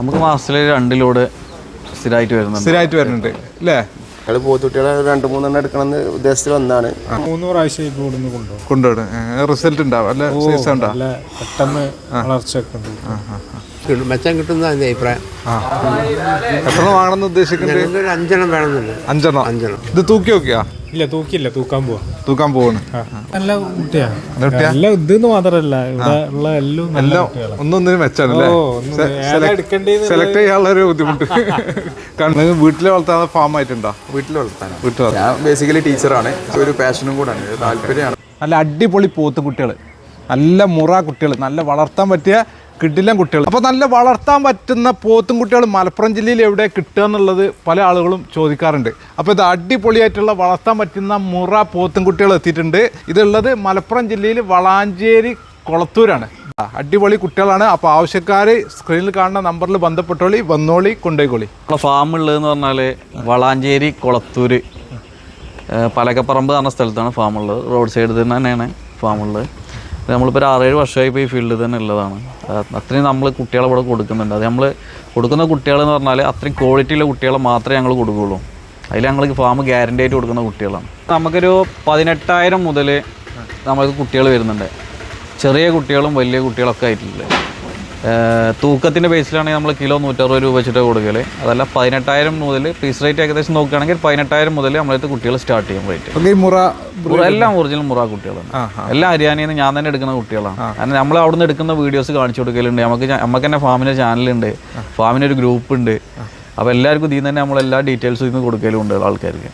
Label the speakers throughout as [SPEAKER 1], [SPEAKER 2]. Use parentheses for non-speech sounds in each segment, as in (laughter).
[SPEAKER 1] നമുക്ക് മാസത്തിൽ രണ്ടിലൂടെ ലോഡ് സ്ഥിരമായിട്ട് വരുന്നുണ്ട്.
[SPEAKER 2] സ്ഥിരമായിട്ട് വരുന്നുണ്ട്. അല്ലേ
[SPEAKER 3] ഞങ്ങൾ പോത്തുകുട്ടികളെ രണ്ട് മൂന്നെണ്ണം എടുക്കണമെന്ന് ഉദ്ദേശത്തിൽ വന്നാണ്
[SPEAKER 4] മൂന്ന് പ്രാവശ്യം ഇപ്പോൾ ഇവിടുന്ന് കൊണ്ടുപോകും.
[SPEAKER 2] കൊണ്ടുപോകും. റിസൾട്ട് ഉണ്ടാവും അല്ലേ? സൈസ് ഉണ്ടാവും
[SPEAKER 4] പെട്ടെന്ന് വളർച്ചയൊക്കെ ഉണ്ട്.
[SPEAKER 5] മെച്ചം കിട്ടുന്ന എന്റെ അഭിപ്രായം.
[SPEAKER 2] എത്ര വാങ്ങണമെന്ന് ഉദ്ദേശിക്കുന്നത്
[SPEAKER 5] ഞങ്ങൾക്ക് ഒരു അഞ്ചെണ്ണം വേണമെന്നുണ്ട്.
[SPEAKER 2] അഞ്ചെണ്ണം?
[SPEAKER 5] അഞ്ചെണ്ണം.
[SPEAKER 2] ഇത് തൂക്കി നോക്കിയാ?
[SPEAKER 4] ഇല്ല തൂക്കില്ല തൂക്കാൻ പോവാ.
[SPEAKER 2] തൂക്കാൻ പോവാണ്.
[SPEAKER 4] നല്ല കുട്ടിയാണ്
[SPEAKER 2] കുട്ടിയാ?
[SPEAKER 4] നല്ല ഇത് മാത്രല്ല ഇവിടെ ഉള്ള എല്ലാം നല്ല
[SPEAKER 2] എല്ലാം
[SPEAKER 4] കുട്ടികളാ.
[SPEAKER 2] ഒന്നൊന്നിനും മെച്ചാണ് അല്ലേ
[SPEAKER 4] ഓ, ഒന്ന് ഏതാ എടുക്കേണ്ടതെന്ന്
[SPEAKER 2] സെലക്ട് ചെയ്യാനുള്ള ഒരു ബുദ്ധിമുട്ട്. കാരണം നിങ്ങൾ വീട്ടിൽ വളർത്താൻ ഫാം ആയിട്ടുണ്ടോ?
[SPEAKER 6] വീട്ടിൽ വളർത്താൻ
[SPEAKER 2] വീട്ടിൽ വളർത്താൻ
[SPEAKER 6] ഞാൻ ബേസിക്കലി ടീച്ചറാണ് ഒരു പാഷനും കൂടാണ് ഒരു താല്പര്യമാണ്.
[SPEAKER 2] നല്ല അടിപൊളി പോത്ത് കുട്ടികൾ നല്ല മുറ കുട്ടികൾ നല്ല വളർത്താൻ പറ്റിയ കിടിലം കുട്ടികൾ. അപ്പോൾ നല്ല വളർത്താൻ പറ്റുന്ന പോത്തും കുട്ടികൾ മലപ്പുറം ജില്ലയിൽ എവിടെ കിട്ടുക എന്നുള്ളത് പല ആളുകളും ചോദിക്കാറുണ്ട്. അപ്പോൾ ഇത് അടിപൊളിയായിട്ടുള്ള വളർത്താൻ പറ്റുന്ന മുറ പോത്തും കുട്ടികൾ എത്തിയിട്ടുണ്ട്. ഇതുള്ളത് മലപ്പുറം ജില്ലയിൽ വളാഞ്ചേരി കൊളത്തൂരാണ്. അടിപൊളി കുട്ടികളാണ്. അപ്പോൾ ആവശ്യക്കാർ സ്ക്രീനിൽ കാണുന്ന നമ്പറിൽ ബന്ധപ്പെട്ടോളി വന്നോളി കൊണ്ടേക്കോളി
[SPEAKER 1] നമ്മളെ ഫാം ഉള്ളതെന്ന് പറഞ്ഞാൽ വളാഞ്ചേരി കൊളത്തൂര്. പലകപ്പറമ്പ് പറഞ്ഞ സ്ഥലത്താണ് ഫാം ഉള്ളത്. റോഡ് സൈഡിൽ തന്നെ തന്നെയാണ് ഫാം ഉള്ളത്. നമ്മളിപ്പോൾ ഒരു ആറേഴ് വർഷമായി ഈ ഫീൽഡിൽ തന്നെ ഉള്ളതാണ്. അത്രയും നമ്മൾ കുട്ടികളെ ഇവിടെ കൊടുക്കുന്നുണ്ട്. അത് നമ്മൾ കൊടുക്കുന്ന കുട്ടികളെന്ന് പറഞ്ഞാൽ അത്രയും ക്വാളിറ്റിയുള്ള കുട്ടികളെ മാത്രമേ ഞങ്ങൾ കൊടുക്കുകയുള്ളൂ. അതിൽ ഞങ്ങൾക്ക് ഫാം ഗ്യാരണ്ടി ആയിട്ട് കൊടുക്കുന്ന കുട്ടികളാണ്. നമുക്കൊരു പതിനെട്ടായിരം മുതൽ നമ്മൾക്ക് കുട്ടികൾ വരുന്നുണ്ട്. ചെറിയ കുട്ടികളും വലിയ കുട്ടികളൊക്കെ ആയിട്ടുണ്ട് തൂക്കത്തിന്റെ ബേസിലാണെങ്കിൽ നമ്മൾ കിലോ നൂറ്ററുപത് രൂപ വെച്ചിട്ട് കൊടുക്കൽ അതല്ല പതിനെട്ടായിരം മുതൽ പീസ് റേറ്റ് ഏകദേശം നോക്കുകയാണെങ്കിൽ പതിനെട്ടായിരം മുതൽ നമ്മളടുത്ത് കുട്ടികൾ സ്റ്റാർട്ട് ചെയ്യും റേറ്റ്
[SPEAKER 2] മുറ
[SPEAKER 1] എല്ലാം ഒറിജിനൽ മുറ കുട്ടികളാണ്. എല്ലാം ഹരിയാനയിൽ നിന്ന് ഞാൻ തന്നെ എടുക്കുന്ന കുട്ടികളാണ്. കാരണം നമ്മൾ അവിടെ നിന്ന് എടുക്കുന്ന വീഡിയോസ് കാണിച്ചു കൊടുക്കലുണ്ട്. നമുക്ക് നമുക്ക് തന്നെ ഫാമിന്റെ ചാനലുണ്ട് ഫാമിന്റെ ഒരു ഗ്രൂപ്പ് ഉണ്ട്. അപ്പോൾ എല്ലാവർക്കും ഇതിൽ തന്നെ നമ്മൾ എല്ലാ ഡീറ്റെയിൽസും ഇന്ന് കൊടുക്കലും ഉണ്ട് ആൾക്കാർക്ക്.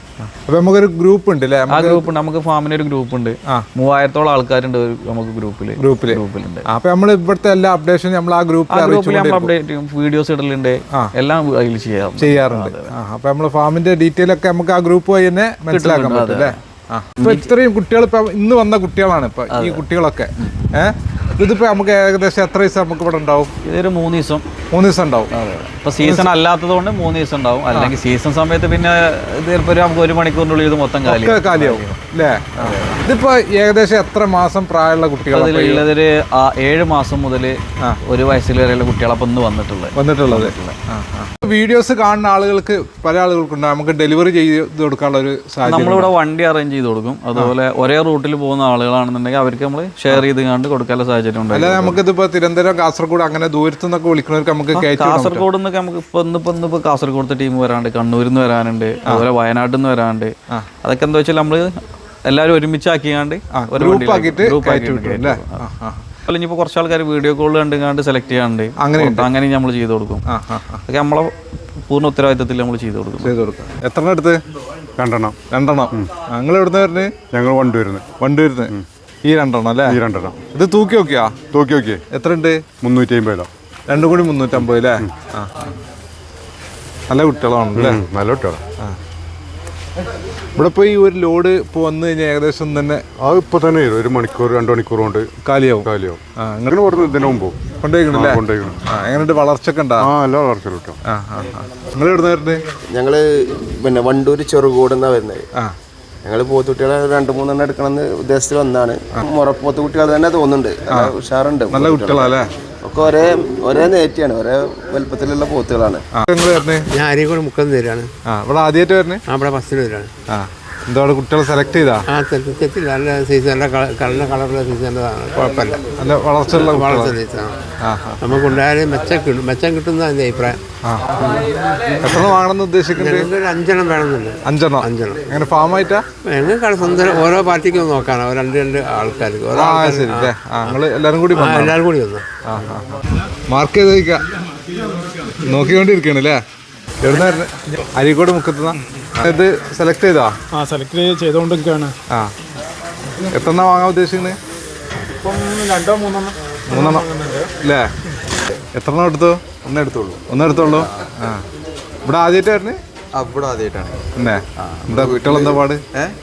[SPEAKER 2] അപ്പോൾ നമുക്കൊരു ഗ്രൂപ്പ് ഉണ്ട് അല്ലേ
[SPEAKER 1] ആ ഗ്രൂപ്പ് ഉണ്ട്. നമുക്ക് ഫാമിന് ഒരു ഗ്രൂപ്പ് ഉണ്ട്. മൂവായിരത്തോളം ആൾക്കാരുണ്ട് നമുക്ക് ഗ്രൂപ്പിൽ
[SPEAKER 2] ഗ്രൂപ്പിൽ
[SPEAKER 1] ഗ്രൂപ്പിലുണ്ട്
[SPEAKER 2] അപ്പോൾ നമ്മൾ ഇവിടുത്തെ എല്ലാ അപ്ഡേഷനും നമ്മൾ ആ ഗ്രൂപ്പിൽ
[SPEAKER 1] ഗ്രൂപ്പിൽ നമ്മൾ അപ്ഡേറ്റ് ചെയ്യും വീഡിയോസ് ഇടലുണ്ട്. എല്ലാം അതിൽ ചെയ്യാം.
[SPEAKER 2] ചെയ്യാറുണ്ട്. അപ്പോൾ നമ്മൾ ഫാമിന്റെ ഡീറ്റെയിൽ ഒക്കെ നമുക്ക് ആ ഗ്രൂപ്പ് വഴി തന്നെ മനസ്സിലാക്കാൻ പറ്റും അല്ലേ? ഇപ്പൊ ഇത്രയും കുട്ടികൾ ഇപ്പൊ ഇന്ന് വന്ന കുട്ടികളാണ് ഇപ്പൊ ഈ കുട്ടികളൊക്കെ. ഏഹ് ഇതിപ്പോ നമുക്ക് ഏകദേശം എത്ര ദിവസം നമുക്ക് ഇവിടെ ഉണ്ടാവും?
[SPEAKER 1] ഇതൊരു മൂന്ന് ദിവസം.
[SPEAKER 2] മൂന്ന് ദിവസം ഉണ്ടാവും.
[SPEAKER 1] ഇപ്പോൾ സീസൺ അല്ലാത്തത് കൊണ്ട് മൂന്ന് ദിവസം ഉണ്ടാവും. അല്ലെങ്കിൽ സീസൺ സമയത്ത് പിന്നെ ചിലപ്പോൾ ഒരു നമുക്ക് ഒരു മണിക്കൂറിനുള്ളിൽ ഇത് മൊത്തം കാലി
[SPEAKER 2] ഒക്കെ കാലിയാവും. അല്ലേ ഇതിപ്പോ ഏകദേശം എത്ര മാസം പ്രായമുള്ള
[SPEAKER 1] ആ- ഏഴ് മാസം മുതൽ ഒരു വയസ്സിൽ വരെയുള്ള കുട്ടികളപ്പം ഇന്ന് വന്നിട്ടുള്ളത്.
[SPEAKER 2] വന്നിട്ടുള്ളത്. വീഡിയോസ് കാണുന്ന ആളുകൾക്ക് പല ആളുകൾക്കുണ്ട് നമുക്ക് ഡെലിവറി ചെയ്ത് കൊടുക്കാനുള്ള ഒരു സാഹചര്യം
[SPEAKER 1] നമ്മളിവിടെ വണ്ടി അറേഞ്ച് ചെയ്ത് കൊടുക്കും. അതുപോലെ ഒരേ റൂട്ടിൽ പോകുന്ന ആളുകളാണെന്നുണ്ടെങ്കിൽ അവർക്ക് നമ്മൾ ഷെയർ ചെയ്ത് കണ്ട് കൊടുക്കാനുള്ള സാഹചര്യം ഉണ്ട്
[SPEAKER 2] അല്ലാതെ നമുക്കിതിപ്പോ തിരുവനന്തപുരം കാസർഗോഡ് അങ്ങനെ ദൂരത്തു നിന്നൊക്കെ വിളിക്കുന്നവർക്ക് നമുക്ക്
[SPEAKER 1] കാസർഗോഡ് നിന്നൊക്കെ നമുക്ക് ഇപ്പൊ ഇന്നിപ്പോ ഇന്നിപ്പോ കാസർഗോഡത്തെ ടീം വരാണ്ട് കണ്ണൂരിൽ നിന്ന് വരാനുണ്ട് അതുപോലെ വയനാട്ടിൽ നിന്ന് വരാണ്ട് അതൊക്കെ എന്താ വെച്ചാൽ നമ്മൾ എല്ലാവരും ഒരുമിച്ചാക്കിയാണ്ട് ഒരു
[SPEAKER 2] ഗ്രൂപ്പ്
[SPEAKER 1] വണ്ടിയിലേക്ക്
[SPEAKER 2] ആക്കിയിട്ട്
[SPEAKER 1] ഗ്രൂപ്പ്
[SPEAKER 2] കയറ്റി വിട്ടു അല്ലേ?
[SPEAKER 1] കയറ്റി
[SPEAKER 2] ആ ആ
[SPEAKER 1] ഇനിയിപ്പോൾ കുറച്ച് ആൾക്കാർ വീഡിയോ കോൾ കണ്ടുകൊണ്ട് സെലക്ട് ചെയ്യാണ്ട്
[SPEAKER 2] അങ്ങനെയുണ്ട്.
[SPEAKER 1] അങ്ങനെ നമ്മൾ ചെയ്തു കൊടുക്കും. അതൊക്കെ നമ്മളെ പൂർണ ഉത്തരവാദിത്തത്തിൽ നമ്മൾ ചെയ്തു കൊടുക്കും.
[SPEAKER 2] ചെയ്തു കൊടുക്കാം. എത്ര എടുത്ത്?
[SPEAKER 7] രണ്ടെണ്ണം.
[SPEAKER 2] രണ്ടെണ്ണം. ഞങ്ങൾ എവിടുന്ന് വരുന്നത്
[SPEAKER 7] ഞങ്ങൾ
[SPEAKER 2] വണ്ടി വരുന്നത് ഈ രണ്ടെണ്ണം അല്ലേ?
[SPEAKER 7] ഈ രണ്ടെണ്ണം.
[SPEAKER 2] ഇത് തൂക്കി നോക്കിയാ?
[SPEAKER 7] തൂക്കി നോക്കിയേ
[SPEAKER 2] എത്ര ഉണ്ട്
[SPEAKER 7] മുന്നൂറ്റി അമ്പതിലോ
[SPEAKER 2] രണ്ടും കൂടി മുന്നൂറ്റമ്പത് അല്ലേ. നല്ല കുട്ടികളാണ് അല്ലേ?
[SPEAKER 7] നല്ല കുട്ടികളാ.
[SPEAKER 2] ഇവിടെ പോയി ഒരു ലോഡ് ഇപ്പോൾ വന്നു കഴിഞ്ഞാൽ ഏകദേശം തന്നെ
[SPEAKER 7] അത് ഇപ്പൊ തന്നെ വരും. ഒരു മണിക്കൂർ രണ്ട് മണിക്കൂർ കൊണ്ട്
[SPEAKER 2] കാലിയാവും.
[SPEAKER 7] കാലിയാവും. അങ്ങനെ പറഞ്ഞു ഇതിന് മുമ്പ്.
[SPEAKER 2] കൊണ്ടുപോയിക്കണല്ലേ
[SPEAKER 7] വളർച്ച കൊണ്ടുപോയിക്കണ്.
[SPEAKER 2] ആ എങ്ങനെയുണ്ട് വളർച്ചയൊക്കെ ഉണ്ടാ?
[SPEAKER 7] ആ എല്ലാ വളർച്ച കിട്ടും.
[SPEAKER 2] ആ ആ ആ. നിങ്ങൾ എവിടെ വരുന്നത്
[SPEAKER 3] ഞങ്ങൾ പിന്നെ വണ്ടൂർ ചെറുകോട് എന്നാണ് വരുന്നത്
[SPEAKER 2] ആ.
[SPEAKER 3] ഞങ്ങൾ പോത്തുകുട്ടികളെ രണ്ട് മൂന്നെണ്ണം എടുക്കണമെന്ന് ഉദ്ദേശത്തിൽ വന്നാണ്. മുറപ്പോത്തുകുട്ടികൾ തന്നെ തോന്നുന്നുണ്ട്. ഉഷാറുണ്ട്
[SPEAKER 2] നല്ല കുട്ടികളല്ലേ
[SPEAKER 3] ഒക്കെ ഒരേ ഒരേ നേറ്റിയാണ് ഒരേ വലുപ്പത്തിലുള്ള പോത്തുകളാണ്.
[SPEAKER 5] ഞാൻ അരികൂടെ മുക്കം തരാണ്.
[SPEAKER 2] ആ ഇവിടെ ആദ്യമായിട്ട് വരുന്നത്
[SPEAKER 5] ആ ഇവിടെ ബസ്സിന് വരാണ്.
[SPEAKER 2] ആ എന്താ അവിടെ കുട്ടികളെ സെലക്ട് ചെയ്താ?
[SPEAKER 5] ആ തെറ്റ് തെറ്റില്ല നല്ല സൈസ് നല്ല നല്ല കളറുള്ള സൈസ് നല്ലതാണ് കുഴപ്പമില്ല.
[SPEAKER 2] നല്ല വളർച്ചയുള്ള
[SPEAKER 5] വളർച്ച സൈസാണ്
[SPEAKER 2] ആ
[SPEAKER 5] നമുക്ക് ഉണ്ടായാലും മെച്ചം കിട്ടും മെച്ചം കിട്ടുന്ന എന്റെ അഭിപ്രായം.
[SPEAKER 2] എത്ര
[SPEAKER 5] ഞങ്ങൾക്ക് ഒരു അഞ്ചെണ്ണം വേണമെന്നുണ്ട്.
[SPEAKER 2] അഞ്ചെണ്ണം?
[SPEAKER 5] അഞ്ചെണ്ണം.
[SPEAKER 2] എങ്ങനെ ഫാം ആയിട്ടാ?
[SPEAKER 5] ഞങ്ങൾക്ക് സ്വന്തം ഓരോ പാർട്ടിക്കും നോക്കാണ് രണ്ട് രണ്ട് ആൾക്കാർക്ക്. ഓരോ
[SPEAKER 2] ശരി. എല്ലാവരും കൂടി
[SPEAKER 5] എല്ലാവരും കൂടി വന്നു.
[SPEAKER 2] മാർക്ക് ചെയ്ത് നോക്കിക്കൊണ്ടിരിക്കണല്ലേ എവിടുന്നായിരുന്നു അരീക്കോട് മുക്കത്തുന്ന ഇത് സെലക്ട് ചെയ്താ
[SPEAKER 4] ആ സെലക്ട് ചെയ്തുകൊണ്ടിരിക്കുകയാണ്
[SPEAKER 2] ആ. എത്രണ്ണ വാങ്ങാൻ ഉദ്ദേശിക്കുന്നത്
[SPEAKER 4] ഇപ്പം രണ്ടോ മൂന്നെണ്ണം.
[SPEAKER 2] മൂന്നെണ്ണം അല്ലേ എത്രണ്ണം എടുത്തു?
[SPEAKER 6] ഒന്നേ എടുത്തോളൂ
[SPEAKER 2] ഒന്ന് എടുത്തോളൂ ആ. ഇവിടെ ആദ്യമായിട്ടായിരുന്നു
[SPEAKER 6] അവിടെ ആദ്യമായിട്ടാണ്.
[SPEAKER 2] എന്നേ എന്താ കുട്ടികളെന്താ പാട്?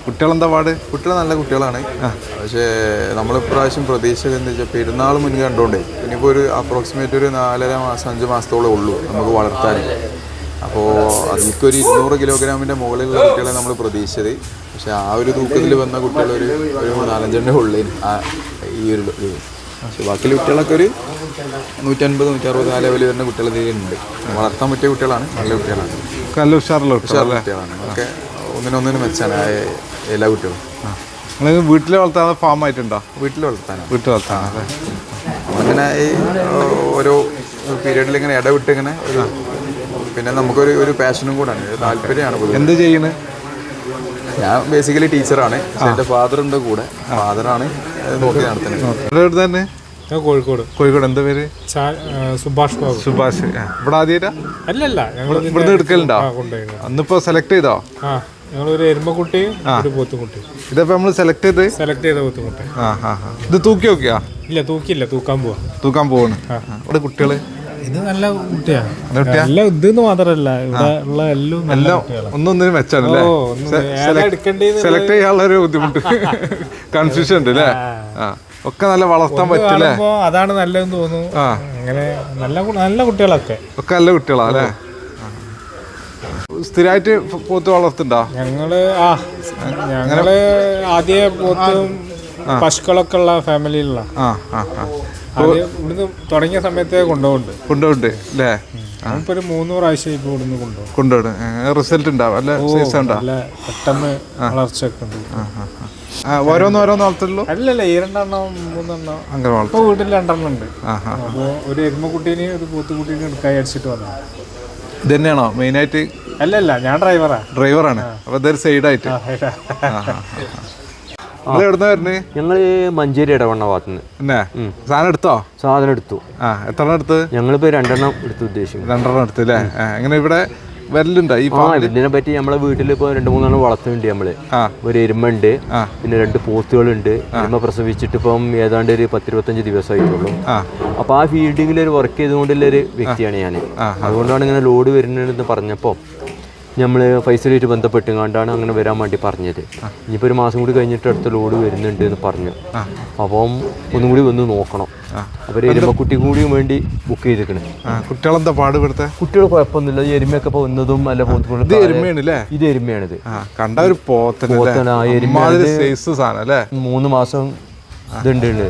[SPEAKER 2] കുട്ടികളെന്താ പാട്?
[SPEAKER 6] കുട്ടികൾ നല്ല കുട്ടികളാണ്. പക്ഷേ നമ്മൾ ഇപ്രാവശ്യം പ്രതീക്ഷിച്ചത് എന്താ വെച്ചാൽ പെരുന്നാൾ മുന്നേ കണ്ടോണ്ടേ. ഇനിയിപ്പോൾ ഒരു അപ്രോക്സിമേറ്റ് ഒരു നാലര മാസം അഞ്ച് മാസത്തോളം ഉള്ളൂ നമുക്ക് വളർത്താൻ. അപ്പോൾ അതിൽക്കൊരു ഇരുന്നൂറ് കിലോഗ്രാമിന്റെ മുകളിലുള്ള കുട്ടികളെ നമ്മൾ പ്രതീക്ഷിച്ചത്. പക്ഷെ ആ ഒരു തൂക്കത്തിൽ വന്ന കുട്ടികൾ ഒരു ഒരു നാലഞ്ചെണ്ണേ ഉള്ളിൽ ആ ഈ ഒരു പക്ഷെ ബാക്കിയുള്ള കുട്ടികളൊക്കെ ഒരു നൂറ്റൻപത് നൂറ്ററുപത് ആ ലെവലിൽ വരുന്ന കുട്ടികൾ ഇതിലുണ്ട് വളർത്താൻ പറ്റിയ കുട്ടികളാണ് നല്ല കുട്ടികളാണ്.
[SPEAKER 2] നല്ല ഉഷാറുള്ള
[SPEAKER 6] ഉഷാറുള്ള കുട്ടികളാണ്. ഒക്കെ ഒന്നിനൊന്നിനും മെച്ചാണ് എല്ലാ കുട്ടികളും.
[SPEAKER 2] വീട്ടിൽ വളർത്താൻ ഫാം ആയിട്ടുണ്ടോ?
[SPEAKER 6] വീട്ടിൽ വളർത്താനാണ്.
[SPEAKER 2] വീട്ടിൽ വളർത്താൻ
[SPEAKER 6] അങ്ങനെ ഈ ഓരോ പീരീഡിൽ ഇങ്ങനെ ഇടവിട്ട് ഇങ്ങനെ ഒരു പിന്നെ നമുക്കൊരു ഒരു പാഷനും കൂടാണ് ഒരു താല്പര്യമാണ്
[SPEAKER 2] എന്ത് ചെയ്യുന്നത്
[SPEAKER 6] ഞാൻ ബേസിക്കലി ടീച്ചറാണ് എന്റെ എന്റെ ഫാദർ ഉണ്ട് കൂടെ. ഫാദറാണ് നോക്കി നടത്തുന്നത്.
[SPEAKER 2] തന്നെ?
[SPEAKER 4] ഞാൻ കോഴിക്കോട്.
[SPEAKER 2] കോഴിക്കോട്. എന്താ പേര്?
[SPEAKER 4] ചാ- സുഭാഷ് ബാബു.
[SPEAKER 2] സുഭാഷ്. ഇവിടെ ആദ്യമായിട്ടാ
[SPEAKER 4] അല്ലല്ല ഞങ്ങൾ
[SPEAKER 2] ഇവിടുന്ന് എടുക്കലുണ്ടോ? അന്നിപ്പോ സെലക്ട് ചെയ്തോ?
[SPEAKER 4] ഒരു എരുമക്കുട്ടിയും ഒരു പോത്തുകുട്ടിയും.
[SPEAKER 2] ഇതിപ്പോ നമ്മൾ സെലക്ട് ചെയ്ത്?
[SPEAKER 4] സെലക്ട് ചെയ്ത പോത്തുകുട്ടി.
[SPEAKER 2] ആ ആ ആ. ഇത് തൂക്കി നോക്കിയാ?
[SPEAKER 4] ഇല്ല തൂക്കിയില്ല തൂക്കാൻ പോവാ.
[SPEAKER 2] തൂക്കാൻ പോവാണ്. ഇവിടെ കുട്ടികൾ?
[SPEAKER 4] ഇത് നല്ല കുട്ടിയാണ്
[SPEAKER 2] നല്ല
[SPEAKER 4] ഇതെന്ന് മാത്രല്ല. ഇവിടെ ഉള്ള എല്ലാം നല്ല
[SPEAKER 2] എല്ലാം. ഒന്നൊന്നിനും മെച്ചാണ് അല്ലേ
[SPEAKER 4] ഓ, ഒന്ന് ഏതാ
[SPEAKER 2] സെലക്ട് ചെയ്യാനുള്ള ഒരു ബുദ്ധിമുട്ട്. (laughs) കൺഫ്യൂഷൻ ഉണ്ട് അല്ലേ? ആ. ഒക്കെ നല്ല വളർത്താൻ പറ്റില്ല?
[SPEAKER 4] കാണുമ്പോ അതാണ് നല്ലതെന്ന് തോന്നുന്നു.
[SPEAKER 2] ആ.
[SPEAKER 4] അങ്ങനെ നല്ല കു- നല്ല കുട്ടികളൊക്കെ.
[SPEAKER 2] ഒക്കെ നല്ല കുട്ടികളാ അല്ലേ? സ്ഥിരമായിട്ട് പോത്ത് വളർത്തുണ്ടോ
[SPEAKER 4] ഞങ്ങൾ ആ. ഞങ്ങൾ ആദ്യ പോത്തും പശുക്കളൊക്കെ ഉള്ള ഫാമിലിയിലുള്ള.
[SPEAKER 2] ആ ആ ആ.
[SPEAKER 4] ഇവിടുന്ന് തുടങ്ങിയ സമയത്തെ കൊണ്ടുപോകുന്നുണ്ട്.
[SPEAKER 2] കൊണ്ടുപോണ്ട് അല്ലേ?
[SPEAKER 4] ഇപ്പൊ ഒരു മൂന്ന് പ്രാവശ്യം ഇപ്പൊ ഇവിടുന്ന് കൊണ്ടുപോകും.
[SPEAKER 2] കൊണ്ടുപോണ് റിസൾട്ട് ഉണ്ടാവും അല്ല? സൈസ്
[SPEAKER 4] നല്ല പെട്ടെന്ന് വളർച്ചയൊക്കെ ഉണ്ട്
[SPEAKER 2] ആ ഓരോന്ന് ഓരോന്ന് വളർത്തുള്ളൂ
[SPEAKER 4] അല്ലല്ല ഈ രണ്ടെണ്ണം മൂന്നെണ്ണം.
[SPEAKER 2] അങ്ങനെ വളർത്തും.
[SPEAKER 4] ഇപ്പൊ വീട്ടിൽ രണ്ടെണ്ണം ഉണ്ട്.
[SPEAKER 2] ആ ആ
[SPEAKER 4] അപ്പോ ഒരു എരുമക്കുട്ടീനെയും ഒരു പോത്തുകുട്ടീനെയും എടുക്കാൻ അടിച്ചിട്ട് വന്നു
[SPEAKER 2] ഇത് തന്നെയാണോ മെയിനായിട്ട്
[SPEAKER 4] അല്ലല്ല ഞാൻ ഡ്രൈവറാണ്
[SPEAKER 2] ഡ്രൈവറാണ് അപ്പൊ ഇതൊരു സൈഡായിട്ട് എവിടുന്ന വരുന്നത്
[SPEAKER 8] ഞങ്ങൾ മഞ്ചേരി ഇടവണ്ണ ഭാഗത്തുനിന്ന്.
[SPEAKER 2] സാധനം എടുത്തോ?
[SPEAKER 8] സാധനം എടുത്തു.
[SPEAKER 2] ആ എത്ര എടുത്തു?
[SPEAKER 8] ഞങ്ങളിപ്പോൾ രണ്ടെണ്ണം എടുത്തു ഉദ്ദേശിക്കും
[SPEAKER 2] രണ്ടെണ്ണം എടുത്തു അല്ലേ അങ്ങനെ എങ്ങനെ ഇവിടെ വരലുണ്ടോ ഈ
[SPEAKER 8] ആ ഇതിനെ പറ്റി നമ്മളെ വീട്ടിൽ ഇപ്പൊ രണ്ട് മൂന്നെണ്ണം വളർത്തുന്നുണ്ട്
[SPEAKER 2] നമ്മൾ.
[SPEAKER 8] ഒരു എരുമുണ്ട് പിന്നെ രണ്ട് പോത്തുകളുണ്ട്. എരുമ പ്രസവിച്ചിട്ട് ഇപ്പം ഏതാണ്ട് ഒരു പത്തിരുപത്തഞ്ച് ദിവസമായിട്ടുള്ളൂ. അപ്പൊ ആ ഫീൽഡിങ്ങിൽ ഒരു വർക്ക് ചെയ്തുകൊണ്ടുള്ള ഒരു വ്യക്തിയാണ് ഞാൻ അതുകൊണ്ടാണ് ഇങ്ങനെ ലോഡ് വരുന്നതെന്ന് പറഞ്ഞപ്പോൾ നമ്മൾ ഫൈസലായിട്ട് ബന്ധപ്പെട്ടുകൊണ്ടാണ് അങ്ങനെ വരാൻ വേണ്ടി പറഞ്ഞത്. ഇനിയിപ്പോൾ ഒരു മാസം കൂടി കഴിഞ്ഞിട്ട് അടുത്ത ലോഡ് വരുന്നുണ്ട് എന്ന് പറഞ്ഞു. അപ്പം ഒന്നും കൂടി വന്ന് നോക്കണം. അപ്പോൾ എരുമക്കുട്ടി കൂടിയും വേണ്ടി ബുക്ക് ചെയ്തിരിക്കണേ.
[SPEAKER 2] കുട്ടികളെന്താ പാട് ഇവിടുത്തെ?
[SPEAKER 8] കുട്ടികൾ കുഴപ്പമൊന്നുമില്ല. ഈ എരുമയൊക്കെ ഇപ്പോൾ വന്നതും അല്ല
[SPEAKER 2] ഇത്
[SPEAKER 8] ഇത് എരുമയാണിത്.
[SPEAKER 2] കണ്ട ഒരു അല്ലേ?
[SPEAKER 8] മൂന്ന് മാസം ഇതുണ്ട്.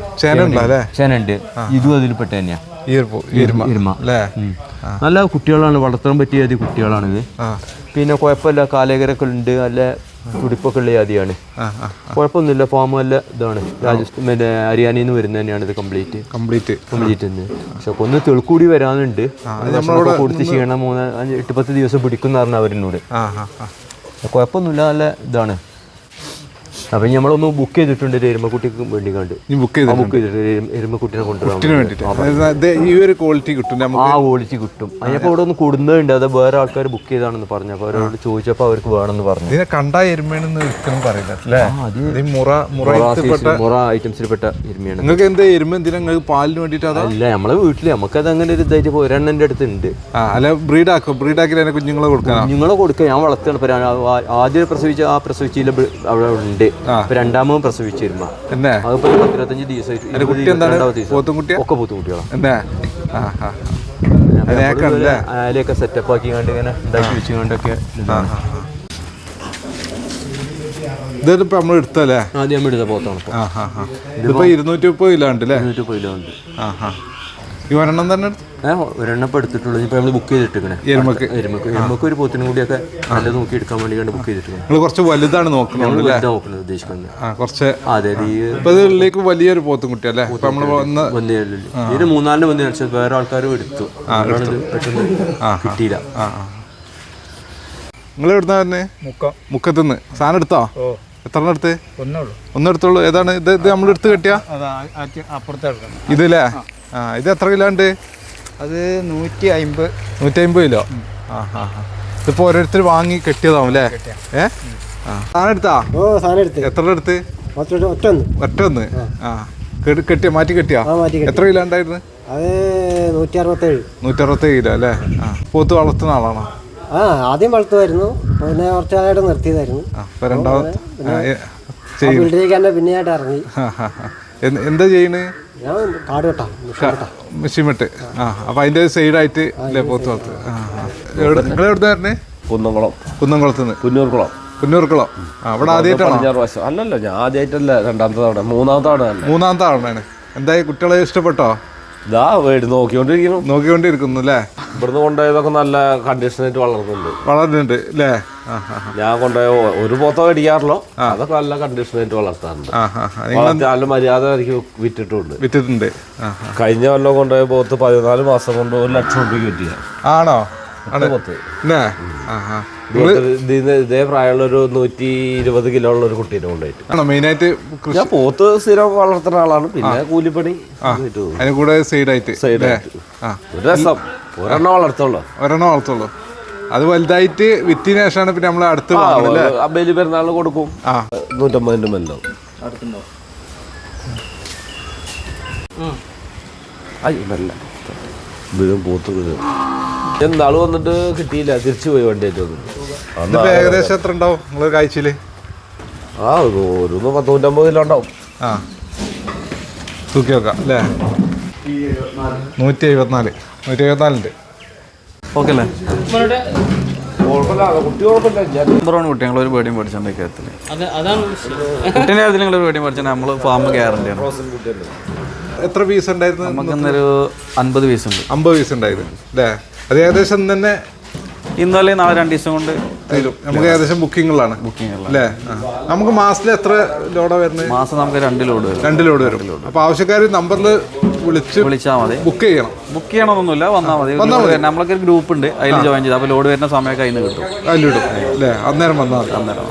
[SPEAKER 8] ചേനുണ്ട് ഇതും അതിൽപ്പെട്ട
[SPEAKER 2] തന്നെയാണ് എരുമ അല്ലേ.
[SPEAKER 8] നല്ല കുട്ടികളാണ് വളർത്താൻ പറ്റിയ അതി കുട്ടികളാണിത് പിന്നെ കുഴപ്പമില്ല കാലേകരൊക്കെ ഉണ്ട് നല്ല തുടിപ്പൊക്കെ ഉള്ള ജാതിയാണ്. കുഴപ്പമൊന്നുമില്ല ഫാം നല്ല ഇതാണ്. രാജസ്ഥാൻ പിന്നെ ഹരിയാനയിൽ നിന്ന് വരുന്നത് തന്നെയാണ് ഇത് കംപ്ലീറ്റ്
[SPEAKER 2] കംപ്ലീറ്റ്
[SPEAKER 8] കംപ്ലീറ്റ് തന്നെ. പക്ഷെ ഒന്ന് തെളിക്കൂടി വരാനുണ്ട്. കൊടുത്ത് ചെയ്യണം മൂന്ന് എട്ട് പത്ത് ദിവസം പിടിക്കുന്ന പറഞ്ഞു അവരിനോട് കുഴപ്പമൊന്നുമില്ല നല്ല ഇതാണ്. അപ്പം നമ്മളൊന്ന് ബുക്ക് ചെയ്തിട്ടുണ്ട് എരുമക്കുട്ടിക്ക് വേണ്ടി കണ്ട്
[SPEAKER 2] ബുക്ക് ചെയ്ത്
[SPEAKER 8] ബുക്ക് ചെയ്തിട്ട് എരുമക്കുട്ടിനെ കൊണ്ടുവരാൻ
[SPEAKER 2] ഇത് ഈ ഒരു ക്വാളിറ്റി കിട്ടും.
[SPEAKER 8] ആ
[SPEAKER 2] നമുക്ക്
[SPEAKER 8] ക്വാളിറ്റി കിട്ടും അതിനപ്പോൾ ഇവിടെ ഒന്ന് കൊടുന്നുണ്ട്. അത് വേറെ ആൾക്കാർ ബുക്ക് ചെയ്താണെന്ന് പറഞ്ഞു. അപ്പോൾ അവരോട് ചോദിച്ചപ്പോൾ അവർക്ക് വേണമെന്ന് പറഞ്ഞു.
[SPEAKER 2] ഇതിനെ എരുമയാണെന്ന് ഒരിക്കലും പറയില്ല
[SPEAKER 8] അത്
[SPEAKER 2] മുറ
[SPEAKER 8] ഐറ്റംസിൽപ്പെട്ട എരുമയാണ്.
[SPEAKER 2] നിങ്ങൾക്ക് എന്താ എരുമ? എന്തിനാ നിങ്ങൾക്ക് പാലിന് അതോ?
[SPEAKER 8] അല്ല നമ്മളെ വീട്ടിൽ നമുക്കത് അങ്ങനെ ഒരു ഇതായിട്ട് ഒരെണ്ണന്റെ ഒരെണ്ണന്റെ അടുത്ത് ഉണ്ട്
[SPEAKER 2] അല്ല ബ്രീഡാക്കും ബ്രീഡാക്കി അതിനെ കുഞ്ഞുങ്ങളെ കൊടുക്കാം
[SPEAKER 8] കുഞ്ഞുങ്ങളെ കൊടുക്കുക ഞാൻ വളർത്തുകയാണ്. ആദ്യം പ്രസവിച്ച ആ പ്രസവിച്ചില്ല അവിടെ ഉണ്ട്. രണ്ടാമതും പ്രസവിച്ചു
[SPEAKER 2] എന്നെ?
[SPEAKER 8] അതിപ്പോ പത്തിരുപത്തഞ്ച് ദിവസമായിട്ട് ഇരുപത്
[SPEAKER 2] കുട്ടി എന്താണ്?
[SPEAKER 8] ഇരുപത്തിരണ്ടാമത്തെ ദിവസം.
[SPEAKER 2] പോത്തുംകുട്ടിയാ?
[SPEAKER 8] ഒക്കെ പോത്തുകുട്ടികളാണ് സെറ്റപ്പ് ആക്കി കണ്ട് ഇങ്ങനെ ഉണ്ടാക്കി വെച്ച് കണ്ടൊക്കെ.
[SPEAKER 2] ഇതിപ്പോ നമ്മൾ എടുത്തല്ലേ?
[SPEAKER 8] ആദ്യം നമ്മൾ എടുത്ത പോത്താണ്
[SPEAKER 2] ഇതിപ്പോ ഇരുന്നൂറ്റി മുപ്പത് കിലോ ഉണ്ട് അല്ലേ?
[SPEAKER 8] ഇരുന്നൂറ്റി മുപ്പത് കിലോ ഉണ്ട്.
[SPEAKER 2] ആ ആ. ഈ ഒരെണ്ണം തന്നെ എടുത്ത്
[SPEAKER 8] ഒരെണ്ണം എടുത്തിട്ടുള്ളൂ. നമ്മൾ ബുക്ക് ചെയ്തിട്ടിരിക്കണേ.
[SPEAKER 2] എരുമക്ക്.
[SPEAKER 8] എരുമക്ക്. എരുമക്ക് ഒരു പോത്തിനും കൂടിയൊക്കെ നല്ല നോക്കി എടുക്കാൻ വേണ്ടി കണ്ട് ബുക്ക് ചെയ്തിട്ടുണ്ട്
[SPEAKER 2] നിങ്ങൾ കുറച്ച് വലുതാണ് നോക്കുന്നത് അല്ലേ?
[SPEAKER 8] വലുതാ നോക്കുന്നത് ഉദ്ദേശിക്കുന്നത്.
[SPEAKER 2] ആ കുറച്ച്.
[SPEAKER 8] അതെ
[SPEAKER 2] ഇതിലേക്ക് വലിയൊരു പോത്തും കുട്ടി അല്ലേ? നമ്മൾ വന്ന്
[SPEAKER 8] ഇതിന് മൂന്നാലിന് വന്നേ പക്ഷെ വേറെ ആൾക്കാരും എടുത്തു. ഇത് പെട്ടെന്ന് കിട്ടിയില്ല.
[SPEAKER 2] ആ ആ. നിങ്ങൾ എവിടുന്ന തന്നെ മുക്കത്തുനിന്ന് സാധനം എടുത്തോ?
[SPEAKER 4] ഓ.
[SPEAKER 2] എത്ര എണ്ണം എടുത്ത്?
[SPEAKER 4] ഒന്നേ ഉള്ളൂ
[SPEAKER 2] ഒന്നും എടുത്തോളൂ ഏതാണ്? ഇത് ഇത് നമ്മൾ എടുത്ത് കെട്ടിയാ?
[SPEAKER 4] അത് അപ്പുറത്തെ എടുക്കണം.
[SPEAKER 2] ഇതില്ലേ ആ ഇത് എത്ര കിലോ ഉണ്ട്?
[SPEAKER 4] അത് നൂറ്റി അമ്പത്
[SPEAKER 2] നൂറ്റി അമ്പത് കിലോ ആ ആ ഇതിപ്പോ ഓരോരുത്തർ വാങ്ങി കെട്ടിയതാവും അല്ലേ? ഏ? ആ. സാധനം എടുത്താ?
[SPEAKER 9] ഓ സാധനം എടുത്ത്.
[SPEAKER 2] എത്ര എടുത്ത്?
[SPEAKER 9] ഒറ്റൊന്ന്
[SPEAKER 2] ഒറ്റൊന്ന് ആ. കെട്ടി- കെട്ടിയ മാറ്റി കെട്ടിയാ?
[SPEAKER 9] ആ മാറ്റി
[SPEAKER 2] എത്ര കിലോ ഉണ്ടായിരുന്നു?
[SPEAKER 9] അത് നൂറ്റി അറുപത്തേഴ്
[SPEAKER 2] നൂറ്ററുപത്തേഴ് കിലോ അല്ലേ? ആ. പോത്ത് വളർത്തുന്ന ആളാണോ?
[SPEAKER 9] ആ ആദ്യം വളർത്തുമായിരുന്നു. പിന്നെ കുറച്ച് നാളായിട്ട് നിർത്തിയതായിരുന്നു
[SPEAKER 2] രണ്ടാമത്തെ ആ,
[SPEAKER 9] ആയിട്ട് ഇറങ്ങി.
[SPEAKER 2] എന്ത്- ചെയ്യണ്?
[SPEAKER 9] മെഷീൻ വെട്ട്.
[SPEAKER 2] ആ അപ്പൊ അതിന്റെ സൈഡായിട്ട് അല്ലേ പോത്ത് വളർത്ത് ആ നിങ്ങൾ എവിടുന്ന വരണേ?
[SPEAKER 10] കുന്നംകുളം.
[SPEAKER 2] കുന്നംകുളത്ത്
[SPEAKER 10] പുന്നൂർകുളം
[SPEAKER 2] പുന്നൂർക്കുളം അവിടെ ആദ്യമായിട്ടാണ്?
[SPEAKER 10] അല്ലല്ലോ ഞാൻ ആദ്യമായിട്ടല്ല രണ്ടാമത്തെ തവണ. മൂന്നാമത്തെ തവണ
[SPEAKER 2] മൂന്നാമത്തെ ആളാണ് എന്തായി? കുട്ടികളെ ഇഷ്ടപ്പെട്ടോ?
[SPEAKER 10] ഇതാ വീട് നോക്കിക്കൊണ്ടിരിക്കുന്നു.
[SPEAKER 2] നോക്കിക്കൊണ്ടിരിക്കുന്നു അല്ലേ
[SPEAKER 10] ഇവിടുന്ന് കൊണ്ടുപോയതൊക്കെ നല്ല കണ്ടീഷനായിട്ട് വളർന്നുണ്ട്
[SPEAKER 2] വളർന്നിട്ടുണ്ട് അല്ലേ
[SPEAKER 10] ഞാൻ കൊണ്ടുപോയ ഒരു പോത്ത മേടിക്കാറില്ലോ. അതൊക്കെ നല്ല കണ്ടീഷനായിട്ട് വളർത്താറുണ്ട്.
[SPEAKER 2] ആ ആ ആ. നിങ്ങൾ
[SPEAKER 10] വളർത്തി നല്ല മര്യാദ എനിക്ക് വിറ്റിട്ടുണ്ട്.
[SPEAKER 2] വിറ്റിട്ടുണ്ട്.
[SPEAKER 10] കഴിഞ്ഞ കൊല്ലം കൊണ്ടുപോയ പോത്ത് പതിനാല് മാസം കൊണ്ട് ഒരു ലക്ഷം രൂപയ്ക്ക് വിറ്റിയാണ്
[SPEAKER 2] ആണോ? ആണ്
[SPEAKER 10] പോത്ത്. ഇതേ പ്രായമുള്ള ഒരു നൂറ്റി ഇരുപത് കിലോ ഉള്ള ഒരു കുട്ടീനെ കൊണ്ടുപോയിട്ട്.
[SPEAKER 2] ആണോ? മെയിനായിട്ട്
[SPEAKER 10] ഞാൻ പോത്ത് സ്ഥിരം വളർത്തുന്ന ആളാണ്. പിന്നെ കൂലിപ്പണി.
[SPEAKER 2] കൂടെ സൈഡായിട്ട്
[SPEAKER 10] സൈഡായിട്ട്.
[SPEAKER 2] ആ.
[SPEAKER 10] ഒരു രസം. ഒരെണ്ണം വളർത്തുള്ളൂ.
[SPEAKER 2] ഒരെണ്ണം വളർത്തുള്ളൂ. അത് വലുതായിട്ട് വിറ്റിന് ശേഷമാണ് പിന്നെ നമ്മൾ അടുത്ത്
[SPEAKER 10] ബലി പെരുന്നാളിന് കൊടുക്കും. നൂറ്റമ്പതിന്റെ മെല്ലോ അയ്യോ നല്ല വീഴും പോത്ത് വീഴും. എന്നാൾ വന്നിട്ട് കിട്ടിയില്ല. തിരിച്ചു പോയി വന്നിട്ട് അന്ന്
[SPEAKER 2] ഏകദേശം എത്ര ഉണ്ടാവും? നിങ്ങൾ കാഴ്ചയിൽ?
[SPEAKER 10] ആ ഒരു പത്തൂറ്റമ്പത് കിലോ ഉണ്ടാവും.
[SPEAKER 2] ആ. തൂക്കി വെക്കാം അല്ലേ? നൂറ്റി എഴുപത്തിനാല്. നൂറ്റി എഴുപത്തിനാലുണ്ട്.
[SPEAKER 1] ഓക്കെ അല്ലേ?
[SPEAKER 10] കുഴപ്പമില്ല കുട്ടി കുഴപ്പമില്ല ഞാൻ
[SPEAKER 1] നമ്പറാണ് കുട്ടി ഞങ്ങളൊരു പേടിയും പഠിച്ചിട്ടുണ്ട് ഈ കാര്യത്തിൽ കുട്ടീന്റെ കാര്യത്തിൽ നിങ്ങളൊരു പേടിയും പഠിച്ചാൽ നമ്മൾ ഫാം ഗ്യാരണ്ടിയാണ്
[SPEAKER 2] എത്ര പീസ് ഉണ്ടായിരുന്നു
[SPEAKER 1] നമുക്ക് ഇന്നൊരു അൻപത് പീസ് ഉണ്ട്.
[SPEAKER 2] അമ്പത് പീസ് ഉണ്ടായിരുന്നു അല്ലേ? അത് ഏകദേശം ഇന്ന് തന്നെ
[SPEAKER 1] ഇന്നലെ നാളെ രണ്ട് ദിവസം കൊണ്ട്
[SPEAKER 2] തീരും. നമുക്ക് ഏകദേശം ബുക്കിങ്ങുകളാണ്.
[SPEAKER 1] ബുക്കിംഗ്
[SPEAKER 2] അല്ലേ. നമുക്ക് മാസത്തിൽ എത്ര ലോഡാ വരുന്നത്?
[SPEAKER 1] മാസം നമുക്ക് രണ്ട് ലോഡ് വരും.
[SPEAKER 2] രണ്ട് ലോഡ് വരും. അപ്പൊ ആവശ്യക്കാർ നമ്പറിൽ വിളിച്ച്
[SPEAKER 1] വിളിച്ചാൽ മതി.
[SPEAKER 2] ബുക്ക് ചെയ്യണം.
[SPEAKER 1] ബുക്ക് ചെയ്യണമെന്നൊന്നുമില്ല വന്നാൽ മതി. നമ്മളൊക്കെ ഒരു ഗ്രൂപ്പ് ഉണ്ട്. അതിൽ ജോയിൻ ചെയ്ത്. അപ്പോൾ ലോഡ് വരുന്ന സമയമൊക്കെ അതിൽ നിന്ന് കിട്ടും.
[SPEAKER 2] അതിലിടും അല്ലേ? അന്നേരം വന്നാൽ
[SPEAKER 1] അന്നേരം